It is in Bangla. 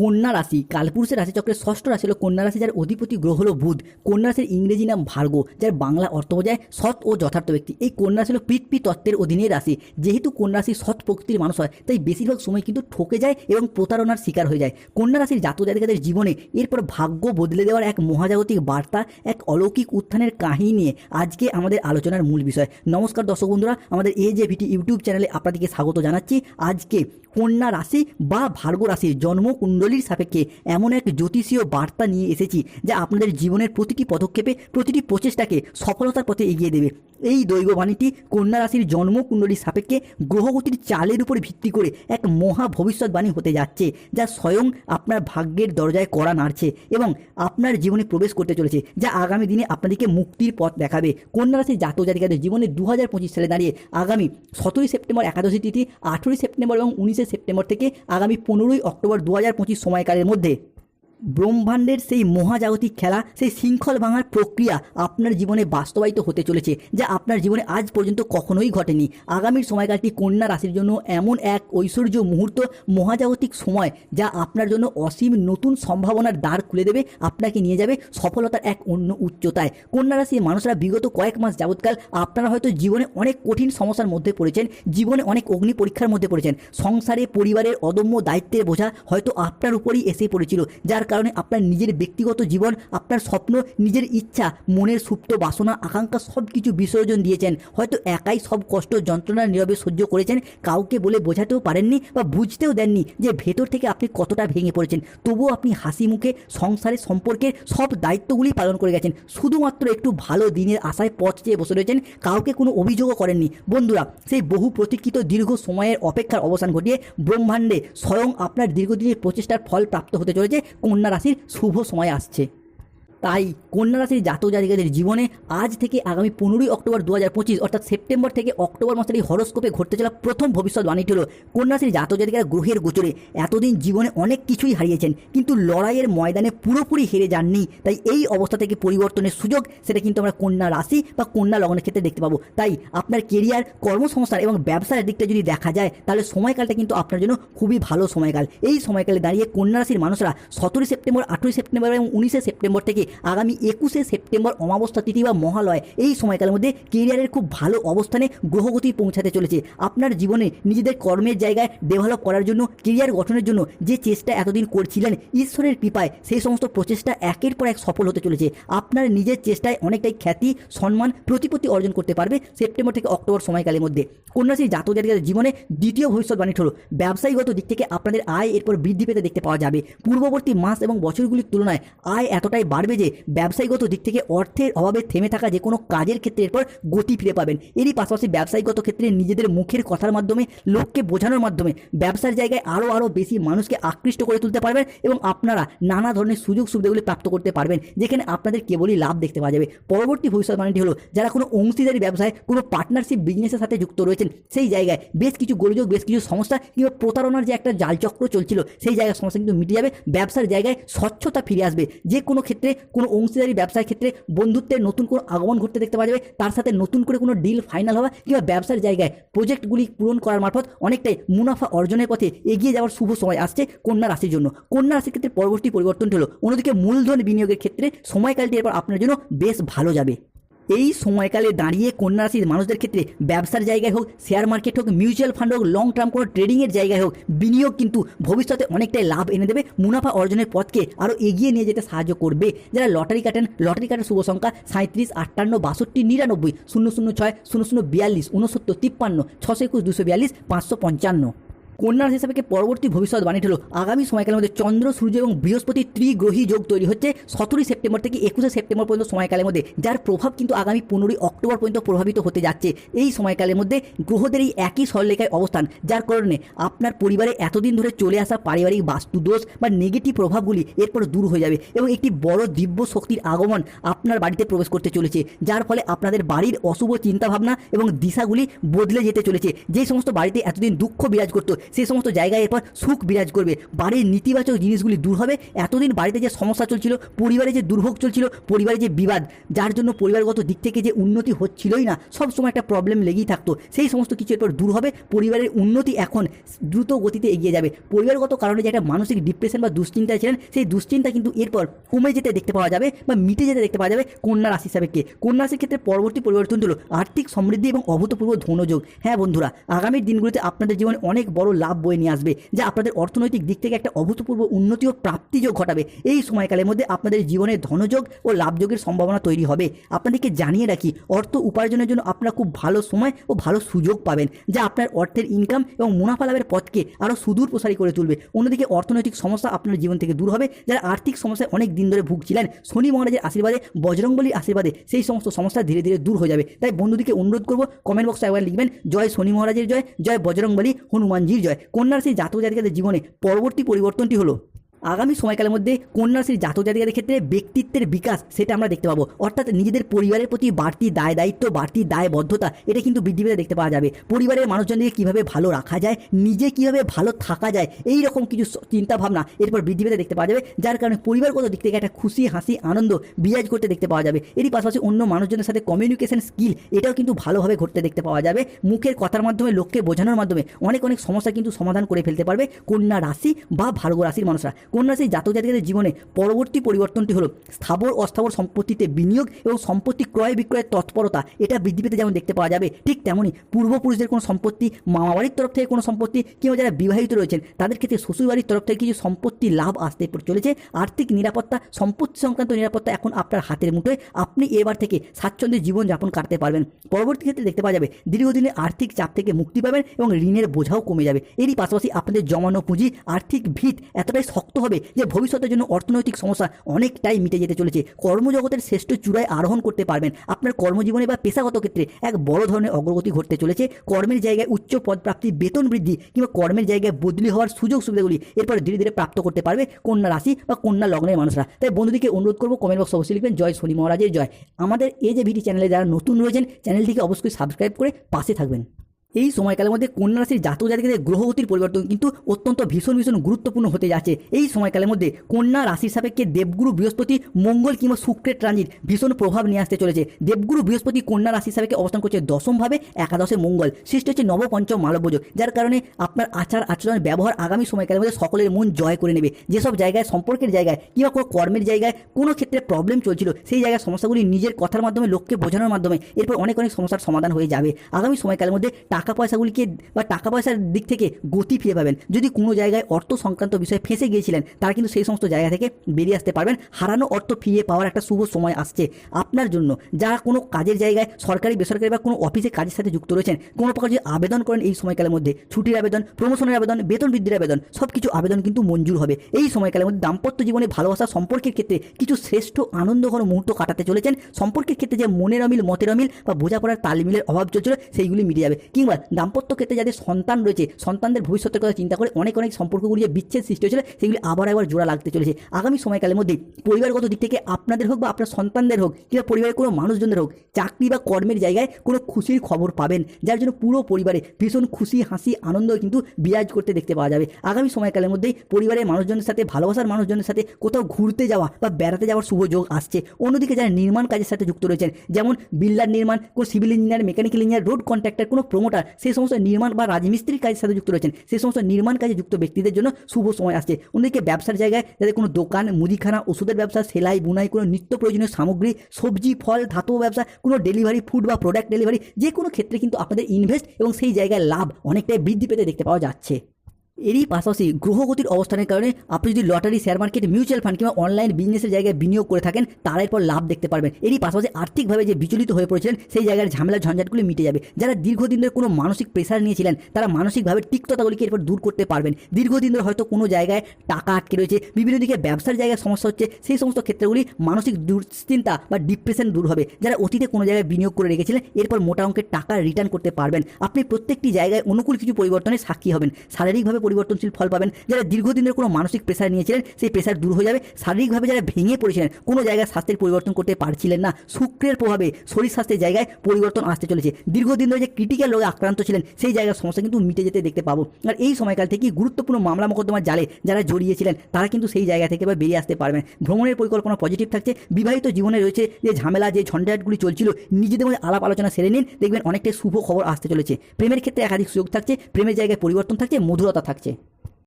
কন্যা রাশি, কালপুরুষের রাশিচক্রের ষষ্ঠ রাশি হলো কন্যা রাশি, যার অধিপতি গ্রহ হলো বুধ। কন্যা রাশির ইংরেজি নাম ভার্গ যার বাংলা অর্থ বোঝায় সৎ ও যথার্থ ব্যক্তি। এই কন্যা রাশি হলো পৃথ্বী তত্ত্বের অধীনে রাশি। যেহেতু কন্যা রাশি সৎ প্রকৃতির মানুষ হয়, তাই বেশিরভাগ সময় কিন্তু ঠকে যায় এবং প্রতারণার শিকার হয়ে যায়। কন্যা রাশির জাতক জাতিকাদের জীবনে এরপর ভাগ্য বদলে দেওয়ার এক মহাজাগতিক বার্তা, এক অলৌকিক উত্থানের কাহিনী নিয়ে আজকে আমাদের আলোচনার মূল বিষয়। নমস্কার দর্শক বন্ধুরা, আমাদের এ যে ভিটি ইউটিউব চ্যানেলে আপনাদেরকে স্বাগত জানাচ্ছি। আজকে কন্যা রাশি বা ভার্গ রাশির জন্মকুণ্ডলীর সাপেক্ষে এমন এক জ্যোতিষীয় বার্তা নিয়ে এসেছি যা আপনাদের জীবনের প্রতিটি পদক্ষেপে, প্রতিটি প্রচেষ্টাকে সফলতার পথে এগিয়ে দেবে। এই দৈববাণীটি কন্যা রাশির জন্মকুণ্ডলীর সাপেক্ষে গ্রহগতির চালের উপর ভিত্তি করে এক মহা ভবিষ্যৎবাণী হতে যাচ্ছে, যা স্বয়ং আপনার ভাগ্যের দরজায় কড়া নাড়ছে এবং আপনার জীবনে প্রবেশ করতে চলেছে, যা আগামী দিনে আপনাদেরকে মুক্তির পথ দেখাবে। কন্যা রাশির জাতক জাতিকাদের জীবনে দু হাজার পঁচিশ সালে দাঁড়িয়ে আগামী সতেরোই সেপ্টেম্বর, একাদশী তিথি, আঠেরোই সেপ্টেম্বর এবং উনিশে সেপ্টেম্বর থেকে আগামী পনেরোই অক্টোবর দু হাজার পঁচিশ সময়কালের মধ্যে ব্রহ্মাণ্ডের সেই মহাজাগতিক খেলা, সেই শৃঙ্খল ভাঙার প্রক্রিয়া আপনার জীবনে বাস্তবায়িত হতে চলেছে, যা আপনার জীবনে আজ পর্যন্ত কখনোই ঘটেনি। আগামীর সময়কালটি কন্যা রাশির জন্য এমন এক ঐশ্বর্য মুহূর্ত, মহাজাগতিক সময়, যা আপনার জন্য অসীম নতুন সম্ভাবনার দ্বার খুলে দেবে, আপনাকে নিয়ে যাবে সফলতার এক অন্য উচ্চতায়। কন্যা রাশির মানুষরা বিগত কয়েক মাস যাবৎকাল আপনারা হয়তো জীবনে অনেক কঠিন সমস্যার মধ্যে পড়েছেন, জীবনে অনেক অগ্নি পরীক্ষার মধ্যে পড়েছেন। সংসারে, পরিবারের অদম্য দায়িত্বের বোঝা হয়তো আপনার উপরই এসে পড়েছিল, যার কারণে আপনার নিজের ব্যক্তিগত জীবন, আপনার স্বপ্ন, নিজের ইচ্ছা, মনের সুপ্ত বাসনা, আকাঙ্ক্ষা সব কিছু বিসর্জন দিয়েছেন। হয়তো একাই সব কষ্ট, যন্ত্রণা, নীরবে সহ্য করেছেন, কাউকে বলে বোঝাতেও পারেননি বা বুঝতেও দেননি যে ভেতর থেকে আপনি কতটা ভেঙে পড়েছেন। তবুও আপনি হাসি মুখে সংসারের সম্পর্কের সব দায়িত্বগুলি পালন করে গেছেন। শুধুমাত্র একটু ভালো দিনের আশায় পথ চেয়ে বসে রয়েছেন, কাউকে কোনো অভিযোগও করেননি। বন্ধুরা, সেই বহু প্রতীক্ষিত দীর্ঘ সময়ের অপেক্ষার অবসান ঘটিয়ে ব্রহ্মাণ্ডে স্বয়ং আপনার দীর্ঘদিনের প্রচেষ্টার ফল প্রাপ্ত হতে চলেছে। কন্যা রাশির শুভ সময় আসছে। তাই কন্যা রাশির জাতক জাতিকাদের জীবনে আজ থেকে আগামী পনেরোই অক্টোবর দু অর্থাৎ সেপ্টেম্বর থেকে অক্টোবর মাসের এই হরস্কোপে ঘটতে চলা প্রথম ভবিষ্যৎবাণীটি হলো কন্যা রাশির জাতক জাতিকারা গ্রহের গোচরে এতদিন জীবনে অনেক কিছুই হারিয়েছেন, কিন্তু লড়াইয়ের ময়দানে পুরোপুরি হেরে যাননি। তাই এই অবস্থা থেকে পরিবর্তনের সুযোগ, সেটা কিন্তু আমরা কন্যা রাশি বা কন্যা লগ্নের ক্ষেত্রে দেখতে পাবো। তাই আপনার কেরিয়ার কর্মসংস্থান এবং ব্যবসার দিকটা যদি দেখা যায়, তাহলে সময়কালটা কিন্তু আপনার জন্য খুবই ভালো সময়কাল। এই সময়কালে দাঁড়িয়ে কন্যা রাশির মানুষরা সতেরোই সেপ্টেম্বর, আঠেরোই সেপ্টেম্বর এবং উনিশে সেপ্টেম্বর থেকে আগামী একুশে সেপ্টেম্বর অমাবস্যা তিথি বা মহালয়, এই সময়কালের মধ্যে কেরিয়ারের খুব ভালো অবস্থানে গ্রহগতি পৌঁছাতে চলেছে। আপনার জীবনে নিজেদের কর্মের জায়গায় ডেভেলপ করার জন্য কেরিয়ার গঠনের জন্য যে চেষ্টা এতদিন করছিলেন, ঈশ্বরের কৃপায় সেই সমস্ত প্রচেষ্টা একের পর এক সফল হতে চলেছে। আপনার নিজের চেষ্টায় অনেকটাই খ্যাতি, সম্মান, প্রতিপত্তি অর্জন করতে পারবে সেপ্টেম্বর থেকে অক্টোবর সময়কালের মধ্যে। কন্যাশ্রী জাতক জাতিকাদের জীবনে দ্বিতীয় ভবিষ্যৎবাণী হলো, ব্যবসায়ীগত দিক থেকে আপনাদের আয় এরপর বৃদ্ধি পেতে দেখতে পাওয়া যাবে। পূর্ববর্তী মাস এবং বছরগুলির তুলনায় আয় এতটাই বাড়বে যে ব্যবসায়িগত দিক থেকে অর্থের অভাবে থেমে থাকা যে কোনো কাজের ক্ষেত্রে এরপর গতি ফিরে পাবেন। এরই পাশাপাশি ব্যবসায়ীগত ক্ষেত্রে নিজেদের মুখের কথার মাধ্যমে, লোককে বোঝানোর মাধ্যমে ব্যবসার জায়গায় আরও আরও বেশি মানুষকে আকৃষ্ট করে তুলতে পারবেন এবং আপনারা নানা ধরনের সুযোগ সুবিধাগুলি প্রাপ্ত করতে পারবেন, যেখানে আপনাদের কেবলই লাভ দেখতে পাওয়া যাবে। পরবর্তী ভবিষ্যৎবাণীটি হলো, যারা কোনো অংশীদারি ব্যবসায়, কোনো পার্টনারশিপ বিজনেসের সাথে যুক্ত রয়েছেন, সেই জায়গায় বেশ কিছু গোলযোগ, বেশ কিছু সমস্যা কিংবা প্রতারণার যে একটা জালচক্র চলছিল, সেই জায়গায় সমস্যা কিন্তু মিটে যাবে। ব্যবসার জায়গায় স্বচ্ছতা ফিরে আসবে। যে কোনো ক্ষেত্রে কোনো অংশীদারি ব্যবসার ক্ষেত্রে বন্ধুত্বের নতুন কোনো আগমন ঘটতে দেখতে পাওয়া যাবে, তার সাথে নতুন করে কোনো ডিল ফাইনাল হওয়া কিংবা ব্যবসার জায়গায় প্রজেক্টগুলি পূরণ করার মারফত অনেকটাই মুনাফা অর্জনের পথে এগিয়ে যাওয়ার শুভ সময় আসছে কন্যা রাশির জন্য। কন্যা রাশির ক্ষেত্রে পরবর্তী পরিবর্তনটি হলো অন্যদিকে মূলধন বিনিয়োগের ক্ষেত্রে সময়কালটি এরপর আপনার জন্য বেশ ভালো যাবে। এই সময়কালে দাঁড়িয়ে কন্যা রাশির মানুষদের ক্ষেত্রে ব্যবসার জায়গায় হোক শেয়ার মার্কেট হোক মিউচুয়াল ফান্ড হোক লং টার্ম কোনো ট্রেডিংয়ের জায়গায় হোক, বিনিয়োগ কিন্তু ভবিষ্যতে অনেকটাই লাভ এনে দেবে। মুনাফা অর্জনের পথকে আরও এগিয়ে নিয়ে যেতে সাহায্য করবে। যারা লটারি কাটেন, লটারি কাটার শুভ সংখ্যা সাঁত্রিশ আটান্ন, বাষট্টি, নিরানব্বই, শূন্য শূন্য ছয়, শূন্য শূন্য বিয়াল্লিশ উনসত্তর তিপ্পান্ন, ছশো একুশ, দুশো বিয়াল্লিশ, পাঁচশো পঞ্চান্ন। কন্যা রাশি হিসাবে পরবর্তী ভবিষ্যৎ ভবিষ্যৎবাণী হলো আগামী সময়কালের মধ্যে চন্দ্র, সূর্য এবং বৃহস্পতি ত্রিগ্রহী যোগ তৈরি হচ্ছে সতেরোই সেপ্টেম্বর থেকে একুশে সেপ্টেম্বর পর্যন্ত সময়কালের মধ্যে, যার প্রভাব কিন্তু আগামী পনেরোই অক্টোবর পর্যন্ত প্রভাবিত হতে যাচ্ছে। এই সময়কালের মধ্যে গ্রহদের এই একই সরলেখায় অবস্থান, যার কারণে আপনার পরিবারে এতদিন ধরে চলে আসা পারিবারিক বাস্তুদোষ বা নেগেটিভ প্রভাবগুলি এরপর দূর হয়ে যাবে এবং একটি বড় দিব্য শক্তির আগমন আপনার বাড়িতে প্রবেশ করতে চলেছে, যার ফলে আপনাদের বাড়ির অশুভ চিন্তাভাবনা এবং দিশাগুলি বদলে যেতে চলেছে। যে সমস্ত বাড়িতে এতদিন দুঃখ বিরাজ করতো সেই সমস্ত জায়গায় এরপর সুখ বিরাজ করবে। বাড়ির নেতিবাচক জিনিসগুলি দূর হবে। এতদিন বাড়িতে যে সমস্যা চলছিল, পরিবারে যে দুর্ভোগ চলছিল, পরিবারে যে বিবাদ, যার জন্য পরিবারগত দিক থেকে যে উন্নতি হচ্ছিলই না, সব সময় একটা প্রবলেম লেগেই থাকতো। সেই সমস্ত কিছু এরপর দূর হবে। পরিবারের উন্নতি এখন দ্রুত গতিতে এগিয়ে যাবে। পরিবারগত কারণে যে একটা মানসিক ডিপ্রেশন বা দুশ্চিন্তায় ছিলেন, সেই দুশ্চিন্তা কিন্তু এরপর কমে যেতে দেখতে পাওয়া যাবে বা মিটে যেতে দেখতে পাওয়া যাবে কন্যা রাশি কে কন্যা রাশির ক্ষেত্রে পরবর্তী পরিবর্তন হলো আর্থিক সমৃদ্ধি এবং অভূতপূর্ব ধনযোগ। হ্যাঁ বন্ধুরা আগামী দিনগুলিতে আপনাদের জীবনে অনেক বড় লাভ বয়ে নিয়ে আসবে, যা আপনাদের অর্থনৈতিক দিক থেকে একটা অভূতপূর্ব উন্নতি ও প্রাপ্তিযোগ ঘটাবে। এই সময়কালের মধ্যে আপনাদের জীবনে ধনযোগ ও লাভযোগের সম্ভাবনা তৈরি হবে। আপনাদেরকে জানিয়ে রাখি, অর্থ উপার্জনের জন্য আপনারা খুব ভালো সময় ও ভালো সুযোগ পাবেন, যা আপনার অর্থের ইনকাম এবং মুনাফা লাভের পথকে আরও সুদূর প্রসারী করে তুলবে। অন্যদিকে অর্থনৈতিক সমস্যা আপনার জীবন থেকে দূর হবে, যারা আর্থিক সমস্যায় অনেক দিন ধরে ভুগছিলেন, শনি মহারাজের আশীর্বাদে, বজরংবলীর আশীর্বাদে সেই সমস্ত সমস্যা ধীরে ধীরে দূর হয়ে যাবে। তাই বন্ধুদিকে অনুরোধ করব কমেন্ট বক্সে একবার লিখবেন, জয় শনি মহারাজের জয় জয় বজরংবলী, হনুমানজির জয় কন্যার সেই জাতক জাতিকাদের জীবনে পরবর্তী পরিবর্তনটি হলো আগামী সময়কালের মধ্যে কন্যা রাশির জাতক জাতিকাদের ক্ষেত্রে ব্যক্তিত্বের বিকাশ সেটা আমরা দেখতে পাবো। অর্থাৎ নিজেদের পরিবারের প্রতি বাড়তি দায় দায়িত্ব, বাড়তি দায়বদ্ধতা, এটা কিন্তু বৃদ্ধি পেতে দেখতে পাওয়া যাবে। পরিবারের মানুষজনকে কীভাবে ভালো রাখা যায়, নিজে কীভাবে ভালো থাকা যায়, এই রকম কিছু চিন্তা ভাবনা এরপর বৃদ্ধি পেতে দেখতে পাওয়া যাবে, যার কারণে পরিবারগত দিক থেকে একটা খুশি, হাসি, আনন্দ বিরাজ করতে দেখতে পাওয়া যাবে। এরই পাশাপাশি অন্য মানুষজনের সাথে কমিউনিকেশন স্কিল এটাও কিন্তু ভালোভাবে ঘটতে দেখতে পাওয়া যাবে। মুখের কথার মাধ্যমে, লোককে বোঝানোর মাধ্যমে অনেক অনেক সমস্যা কিন্তু সমাধান করে ফেলতে পারবে কন্যা রাশি বা ভার্গ রাশির মানুষরা। কন্যা রাশির জাতক জাতিকাদের জীবনে পরবর্তী পরিবর্তনটি হলো স্থাবর অস্থাবর সম্পত্তিতে বিনিয়োগ এবং সম্পত্তি ক্রয় বিক্রয়ের তৎপরতা। এটা বৃদ্ধি পেতে যেমন দেখতে পাওয়া যাবে, ঠিক তেমনই পূর্বপুরুষদের কোনো সম্পত্তি, মামাবাড়ির তরফ থেকে কোনো সম্পত্তি কিংবা যারা বিবাহিত রয়েছেন, তাদের ক্ষেত্রে শ্বশুরবাড়ির তরফ থেকে কিছু সম্পত্তি লাভ আসতে চলেছে। আর্থিক নিরাপত্তা, সম্পত্তি সংক্রান্ত নিরাপত্তা এখন আপনার হাতের মুঠোয়। আপনি এবার থেকে স্বাচ্ছন্দ্যে জীবনযাপন কাটতে পারবেন। পরবর্তী ক্ষেত্রে দেখতে পাওয়া যাবে, দীর্ঘদিনের আর্থিক চাপ থেকে মুক্তি পাবেন এবং ঋণের বোঝাও কমে যাবে। এরই পাশাপাশি আপনাদের জমানো পুঁজি, আর্থিক ভিত এতটাই শক্ত হবে যে ভবিষ্যতের জন্য অর্থনৈতিক সমস্যা অনেকটাই মিটে যেতে চলেছে। কর্মজগতের শ্রেষ্ঠ চূড়ায় আরোহণ করতে পারবেন। আপনার কর্মজীবনে বা পেশাগত ক্ষেত্রে এক বড় ধরনের অগ্রগতি ঘটতে চলেছে। কর্মের জায়গায় উচ্চ পদ পদপ্রাপ্তি বেতন বৃদ্ধি কিংবা কর্মের জায়গায় বদলি হওয়ার সুযোগ সুবিধাগুলি এরপর ধীরে ধীরে প্রাপ্ত করতে পারবে কন্যা রাশি বা কন্যা লগ্নের মানুষরা। তাই বন্ধুদিকে অনুরোধ করব কমেন্ট বক্স অবশ্যই লিখবেন। জয় শনি মহারাজের জয়। আমাদের এই যে ভিডি চ্যানেলে যারা নতুন রয়েছেন, চ্যানেলটিকে অবশ্যই সাবস্ক্রাইব করে পাশে থাকবেন। এই সময়কালের মধ্যে কন্যা রাশির জাতক জাতিকাদের গ্রহগতির পরিবর্তন কিন্তু অত্যন্ত ভীষণ ভীষণ গুরুত্বপূর্ণ হতে যাচ্ছে। এই সময়কালের মধ্যে কন্যা রাশির সাপেক্ষে দেবগুরু বৃহস্পতি, মঙ্গল কিংবা শুক্রের ট্রানজিট ভীষণ প্রভাব নিয়ে আসতে চলেছে। দেবগুরু বৃহস্পতি কন্যা রাশির সাপেক্ষে অবস্থান করছে দশমভাবে, একাদশে মঙ্গল, সৃষ্টি হচ্ছে নবপঞ্চম মালব্যযোগ যার কারণে আপনার আচার আচরণ, ব্যবহার আগামী সময়কালের মধ্যে সকলের মন জয় করে নেবে। যেসব জায়গায়, সম্পর্কের জায়গায় কিংবা কোনো কর্মের জায়গায় কোনো ক্ষেত্রে প্রবলেম চলছিল, সেই জায়গায় সমস্যাগুলি নিজের কথার মাধ্যমে, লোককে বোঝানোর মাধ্যমে এরপর অনেক অনেক সমস্যার সমাধান হয়ে যাবে। আগামী সময়কালের মধ্যে টাকা পয়সাগুলিকে বা টাকা পয়সার দিক থেকে গতি ফিরে পাবেন। যদি কোনো জায়গায় অর্থ সংক্রান্ত বিষয়ে ফেঁসে গিয়েছিলেন, তারা কিন্তু সেই সমস্ত জায়গা থেকে বেরিয়ে আসতে পারবেন। হারানো অর্থ ফিরিয়ে পাওয়ার একটা শুভ সময় আসছে আপনার জন্য। যারা কোনো কাজের জায়গায় সরকারি, বেসরকারি বা কোনো অফিসে কাজের সাথে যুক্ত রয়েছেন, কোনো প্রকার যদি আবেদন করেন এই সময়কালের মধ্যে, ছুটির আবেদন প্রমোশনের আবেদন, বেতন বৃদ্ধির আবেদন সব কিছু আবেদন কিন্তু মঞ্জুর হবে। এই সময়কালের মধ্যে দাম্পত্য জীবনে ভালোবাসা সম্পর্কের ক্ষেত্রে কিছু শ্রেষ্ঠ আনন্দঘন মুহূর্ত কাটাতে চলেছেন। সম্পর্কের ক্ষেত্রে যে মনের অমিল, মতের অমিল বা বোঝাপড়ার তালমিলের অভাব চলছিল, সেইগুলি মিটে যাবে। কিংবা দাম্পত্য ক্ষেত্রে যাদের সন্তান রয়েছে, সন্তানদের ভবিষ্যতের কথা চিন্তা করে অনেক অনেক সম্পর্কগুলি যে বিচ্ছেদ সৃষ্টি হয়েছিল, সেগুলি আবার একবার জোড়া লাগতে চলেছে। আগামী সময়কালের মধ্যে পরিবারগত দিক থেকে আপনাদের হোক বা আপনার সন্তানদের হোক কিংবা পরিবারের কোনো মানুষজনদের হোক, চাকরি বা কর্মের জায়গায় কোনো খুশির খবর পাবেন, যার জন্য পুরো পরিবারে ভীষণ খুশি, হাসি, আনন্দ কিন্তু বিরাজ করতে দেখতে পাওয়া যাবে। আগামী সময়কালের মধ্যেই পরিবারের মানুষজনের সাথে, ভালোবাসার মানুষজনের সাথে কোথাও ঘুরতে যাওয়া বা বেড়াতে যাওয়ার শুভ যোগ আসছে। অন্যদিকে যারা নির্মাণ কাজের সাথে যুক্ত রয়েছেন, যেমন বিল্ডার নির্মাণ, কোনো civil engineer, mechanical engineer, road contractor, কোনো প্রমোটার সেই সমস্ত নির্মাণ বা রাজমিস্ত্রির কাজের সাথে যুক্ত রয়েছেন। সেই সমস্ত নির্মাণ কাজে যুক্ত ব্যক্তিদের জন্য শুভ সময় আসছে। অন্যদিকে ব্যবসার জায়গায় যাদের কোনো দোকান, মুদিখানা, ওষুধের ব্যবসা, সেলাই, বুনাই, কোনো নিত্য প্রয়োজনীয় সামগ্রী, সবজি, ফল ধাতু ব্যবসা, কোনো ডেলিভারি ফুড বা প্রোডাক্ট ডেলিভারি যে কোনো ক্ষেত্রে কিন্তু আপনাদের ইনভেস্ট এবং সেই জায়গায় লাভ অনেকটাই বৃদ্ধি পেতে দেখতে পাওয়া যাচ্ছে। এরই পাশাপাশি গ্রহগতির অবস্থানের কারণে আপনি যদি lottery share market mutual fund কিংবা অনলাইন বিজনেসের জায়গায় বিনিয়োগ করে থাকেন, তারা এরপর লাভ দেখতে পারবেন। এরই পাশাপাশি আর্থিকভাবে যে বিচলিত হয়ে পড়েছিলেন, সেই জায়গার ঝামেলা, ঝঞ্ঝাটগুলি মিটে যাবে। যারা দীর্ঘদিন ধরে কোনো মানসিক প্রেশার নিয়েছিলেন, তারা মানসিকভাবে তিক্ততাগুলিকে এরপর দূর করতে পারবেন। দীর্ঘদিন ধরে হয়তো কোনো জায়গায় টাকা আটকে রয়েছে, বিভিন্ন দিকে ব্যবসার জায়গায় সমস্যা হচ্ছে, সেই সমস্ত ক্ষেত্রগুলি মানসিক দুশ্চিন্তা বা ডিপ্রেশন দূর হবে। যারা অতীতে কোনো জায়গায় বিনিয়োগ করে রেখেছিলেন, এরপর মোটা অঙ্কের টাকা রিটার্ন করতে পারবেন। আপনি প্রত্যেকটি জায়গায় অনুকূল কিছু পরিবর্তনের সাক্ষী হবেন। শারীরিকভাবে পরিবর্তনশীল ফল পাবেন। যারা দীর্ঘদিনের কোনো মানসিক প্রেশার নিয়েছিলেন, সেই প্রেশার দূর হয়ে যাবে। শারীরিকভাবে যারা ভেঙে পড়েছিলেন, কোনো জায়গায় স্বাস্থ্যের পরিবর্তন করতে পারছিলেন না। শুক্রের প্রভাবে শরীর স্বাস্থ্যের জায়গায় পরিবর্তন আসতে চলেছে। দীর্ঘদিন ধরে যে ক্রিটিক্যাল রোগে আক্রান্ত ছিলেন, সেই জায়গার সমস্যা কিন্তু মিটে যেতে দেখতে পাবো। আর এই সময়কাল থেকে গুরুত্বপূর্ণ মামলা মোকদ্দমার জালে যারা জড়িয়েছিলেন, তারা কিন্তু সেই জায়গা থেকে বা বেরিয়ে আসতে পারবেন। ভ্রমণের পরিকল্পনা পজিটিভ থাকছে। বিবাহিত জীবনে রয়েছে যে ঝামেলা, যে ঝঞ্ঝাটগুলি চলছিল, নিজেদের মধ্যে আলাপ আলোচনা সেরে নিন। দেখবেন অনেকটাই শুভ খবর আসতে চলেছে। প্রেমের ক্ষেত্রে একাধিক সুযোগ থাকছে। প্রেমের জায়গায় পরিবর্তন থাকছে, মধুরতা থাকছে। ВКонтакте.